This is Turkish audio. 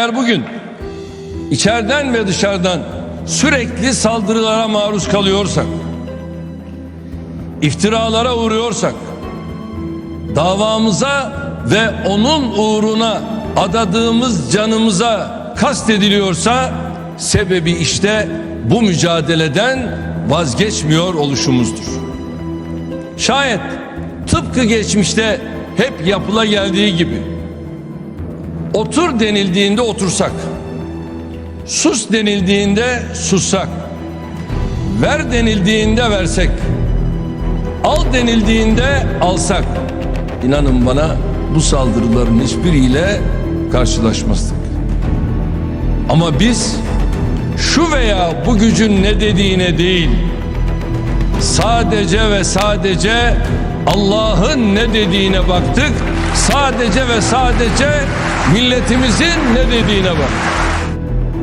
Eğer bugün içeriden ve dışarıdan sürekli saldırılara maruz kalıyorsak, iftiralara uğruyorsak, davamıza ve onun uğruna adadığımız canımıza kastediliyorsa sebebi işte bu mücadeleden vazgeçmiyor oluşumuzdur. Şayet tıpkı geçmişte hep yapıla geldiği gibi otur denildiğinde otursak, sus denildiğinde sussak, ver denildiğinde versek, al denildiğinde alsak, inanın bana bu saldırıların hiçbiriyle karşılaşmazdık. Ama biz şu veya bu gücün ne dediğine değil, sadece ve sadece Allah'ın ne dediğine baktık. Sadece ve sadece milletimizin ne dediğine baktık.